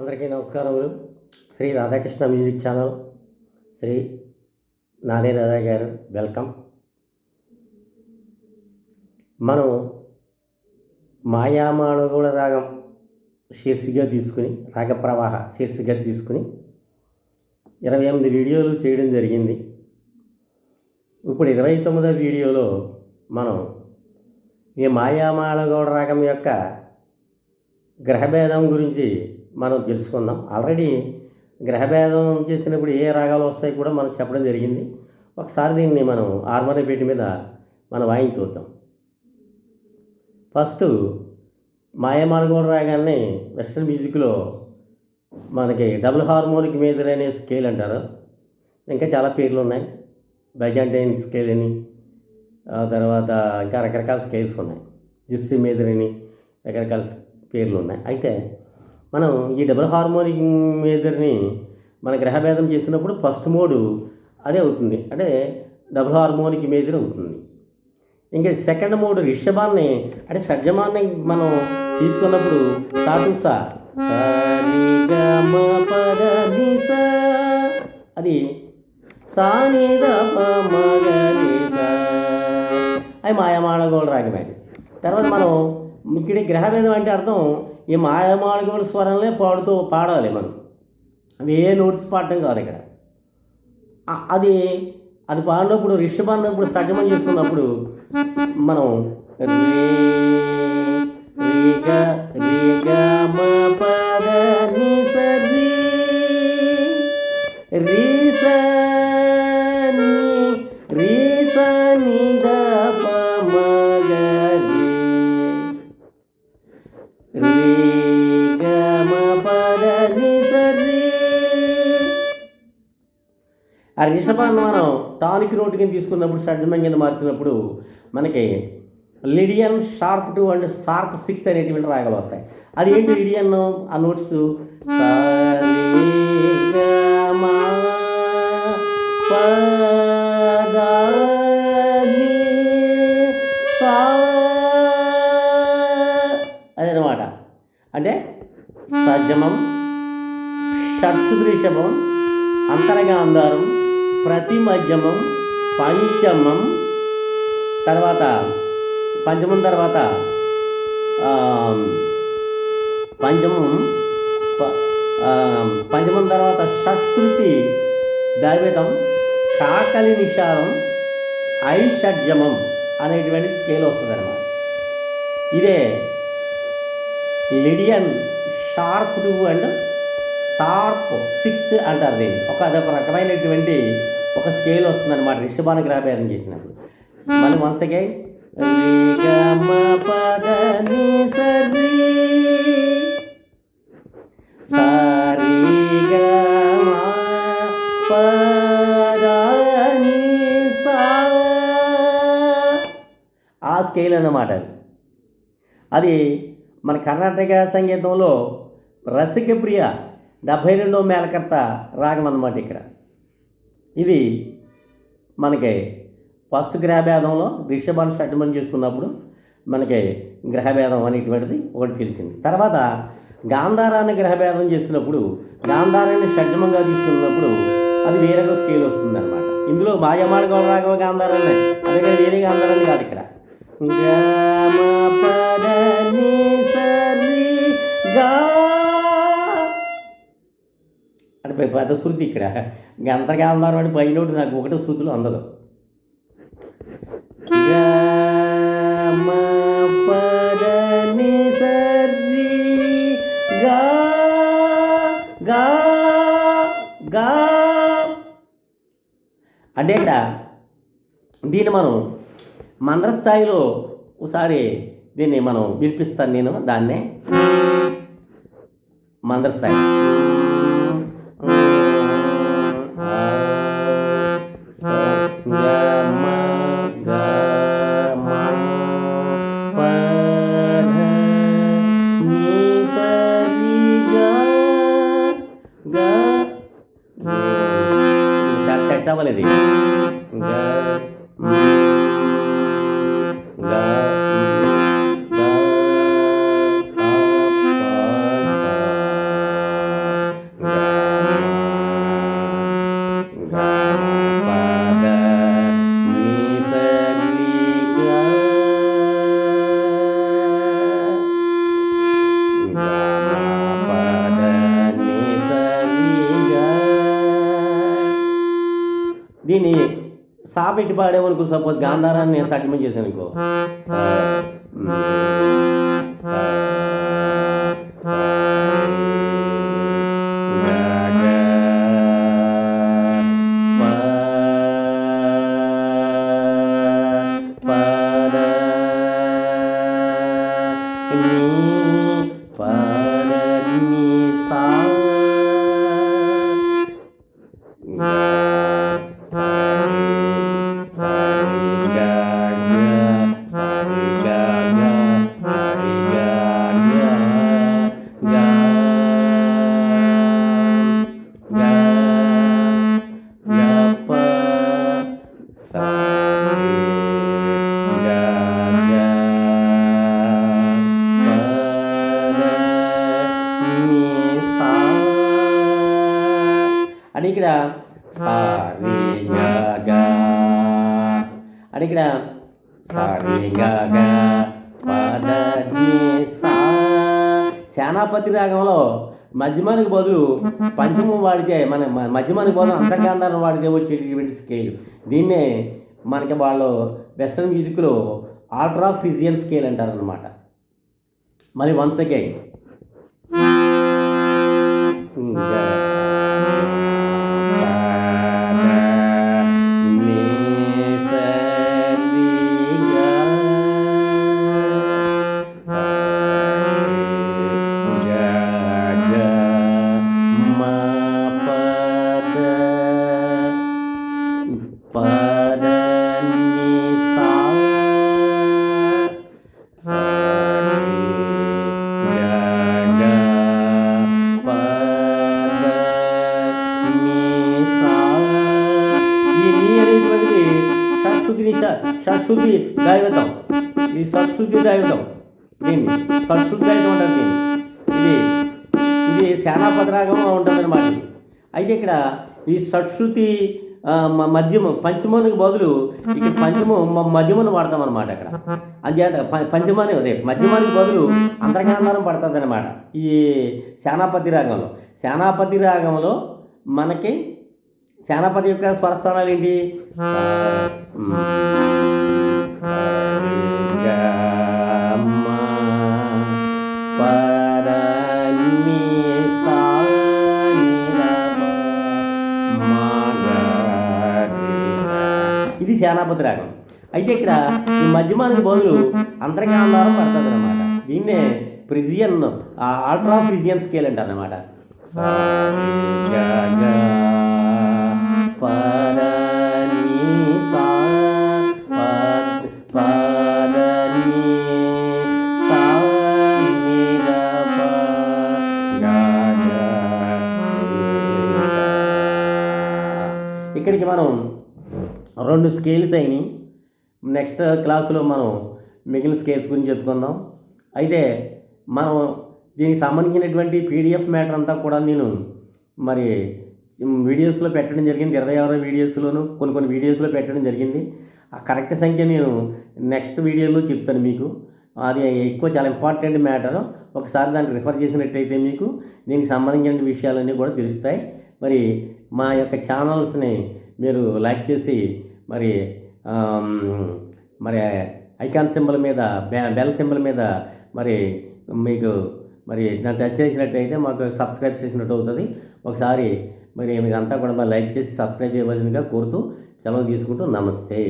అందరికీ నమస్కారములు. Shri Radhakrishna music channel Shri Nani Radha గారు వెల్కమ్. మనం మాయామాళగూడ రాగం శీర్షిక తీసుకుని రాగ ప్రవాహ శీర్షిక తీసుకుని ఇరవై ఎనిమిది వీడియోలు చేయడం జరిగింది. ఇప్పుడు ఇరవై తొమ్మిదో వీడియోలో మనం ఈ మాయామాళగౌడ రాగం యొక్క గ్రహభేదం గురించి మనం తెలుసుకుందాం. ఆల్రెడీ గ్రహభేదం చేసినప్పుడు ఏ రాగాలు వస్తాయి కూడా మనం చెప్పడం జరిగింది. ఒకసారి దీన్ని మనం ఆర్మరీ పెట్టి మీద మనం వాయించి చూద్దాం. ఫస్ట్ మాయమాలగూడ రాగాన్ని వెస్ట్రన్ మ్యూజిక్లో మనకి డబుల్ హార్మోనిక్ మేజర్ అనే స్కేల్ అంటారు. ఇంకా చాలా పేర్లు ఉన్నాయి. బైజాంటైన్ స్కేల్ అని తర్వాత ఇంకా రకరకాల స్కేల్స్ ఉన్నాయి. జిప్సీ మేజర్ అని రకరకాల పేర్లు ఉన్నాయి. అయితే మనం ఈ డబుల్ హార్మోనిక్ మేజర్ని మన గ్రహభేదం చేసినప్పుడు ఫస్ట్ మోడు అదే అవుతుంది. అంటే డబుల్ హార్మోనిక్ మేజర్ అవుతుంది. ఇంకా సెకండ్ మోడ్ రిషభాన్ని అంటే షడ్జమాన్ని మనం తీసుకున్నప్పుడు సాటు సా గ సా అది సాని అవి ప మాయమాళగోళ రాగమే. తర్వాత మనం ఇక్కడ గ్రహభేదం అంటే అర్థం ఈ మాయమాళగోళ స్వరంలో పాడుతూ పాడాలి మనం. అవి ఏ నోట్స్ పాడటం కాదు ఇక్కడ. అది అది పాడినప్పుడు రిషభ అన్నప్పుడు సజ్జమం చేసుకున్నప్పుడు మనం రే రే గ రే ఆ రిషభాన్ని మనం టానిక్ నోట్ కింద తీసుకున్నప్పుడు షడ్జమం కింద మారుతున్నప్పుడు మనకి Lydian sharp two and sharp sixth అనేటువంటి రాగలు వస్తాయి. అది ఏంటి లిడియన్? ఆ నోట్స్. అదనమాట. అంటే సజ్జమం షట్సుదృషభం అంతరగాంధారం ప్రతి మధ్యమం పంచమం తర్వాత పంచమం తర్వాత పంచమం పంచమం తర్వాత షట్శృతి దైవేదం కాకలి నిషారం ఐషడ్జమం అనేటువంటి స్కేల్ వస్తుంది అనమాట ఇదే Lydian sharp two and sharp sixth అంటారు దీన్ని ఒక అదొక రకమైనటువంటి ఒక స్కేల్ వస్తుందన్నమాట రిషభానికి గ్రహభేదం చేసినప్పుడు మళ్ళీ వన్స్ అగైన్ ఆ స్కేల్ అన్నమాట అది అది మన కర్ణాటక సంగీతంలో రసిక ప్రియ డెబ్భై రెండో మేలకర్త రాగం అన్నమాట ఇక్కడ. ఇది మనకి ఫస్ట్ గ్రహభేదంలో రిషభాన్ని షడ్మని చేసుకున్నప్పుడు మనకి గ్రహభేదం అనేటువంటిది ఒకటి తెలిసింది. తర్వాత గాంధారాన్ని గ్రహభేదం చేసినప్పుడు గాంధారాన్ని షడ్మంగా తీసుకున్నప్పుడు అది వేరొక స్కేల్ వస్తుంది అనమాట ఇందులో మాయమాడ రాగం రాఘవ గాంధారాన్ని. అదే వేరే గాంధారాన్ని కాదు ఇక్కడ. గా అంటే పెద్ద శృతి ఇక్కడ. గంతగా అన్నారు అంటే పైనోటి నాకు ఒకటే శృతులు అందదు. అంటే ఇక్కడ దీన్ని మనం మందర స్థాయిలో ఒకసారి దీన్ని మనం వినిపిస్తాను నేను దాన్నే మందర స్థాయి దీన్ని సా పెట్టి పాడేమనుకో సపోజ్ గాంధారాన్ని నేను సటిమం చేశాను అనుకో. అని ఇక్కడ అని ఇక్కడ సేనాపతి రాగంలో మధ్యమానికి బదులు పంచమం వాడితే మన మధ్యమానికి బదులు అంతర్గాంధారం వాడితే వచ్చేటటువంటి స్కేల్ దీన్నే మనకి వాళ్ళు వెస్ట్రన్ మ్యూజిక్లో ఆల్ట్రా ఫిజియల్ స్కేల్ అంటారనమాట మరి వన్స్ అగైన్ ఈ అనేటువంటిది సరస్వతిని సరస్వతి దైవతం. ఇది సరస్వతి దైవతం. దీన్ని సరస్వతి దైవతం ఉంటుంది దీన్ని. ఇది ఇది సేనాపతి రాగంలో ఉంటుంది అనమాట ఇది. అయితే ఇక్కడ ఈ సరస్వతి ఆ, మ- మధ్యము పంచమానికి బదులు ఇక్కడ పంచము మ- మధ్యమను వాడతాం అనమాట అక్కడ. అంచేత ప- పంచమాని అదే మధ్యమానికి బదులు అంతర్గాంధారం పడుతుంది అనమాట ఈ సేనాపతి రాగంలో సేనాపతి రాగంలో మనకి సేనాపతి యొక్క స్వరస్థానాలు ఏంటి. ఇది సేనాపతి రాగం. అయితే ఇక్కడ ఈ మధ్యమానికి బదులు అంతర్గాంధారం పడుతుంది అనమాట దీన్నే ప్రిజియన్ ఆల్ట్రా ప్రిజియన్ స్కేల్ అంటారు అనమాట ఇక్కడికి మనం రెండు స్కేల్స్ అయినాయి. నెక్స్ట్ క్లాసులో మనం మిగిలిన స్కేల్స్ గురించి చెప్పుకుందాం. అయితే మనం దీనికి సంబంధించినటువంటి పీడిఎఫ్ మ్యాటర్ అంతా కూడా నేను మరి వీడియోస్లో పెట్టడం జరిగింది. ఇరవై ఆరో వీడియోస్లోను కొన్ని కొన్ని వీడియోస్లో పెట్టడం జరిగింది. ఆ కరెక్ట్ సంఖ్య నేను నెక్స్ట్ వీడియోలో చెప్తాను మీకు. అది ఎక్కువ చాలా ఇంపార్టెంట్ మ్యాటర్. ఒకసారి దాన్ని రిఫర్ చేసినట్టయితే మీకు దీనికి సంబంధించిన విషయాలన్నీ కూడా తెలుస్తాయి. మరి మా యొక్క ఛానల్స్ని మీరు లైక్ చేసి మరి మరి ఐకాన్ సింబల్ మీద బె- బెల్ సింబల్ మీద మరి మీకు మరి దాన్ని టచ్ చేసినట్టయితే మాకు సబ్స్క్రైబ్ చేసినట్టు అవుతుంది. ఒకసారి మరి మీరు అంతా కూడా లైక్ చేసి సబ్స్క్రైబ్ చేయవలసిందిగా కోరుతూ సెలవు తీసుకుంటూ నమస్తే.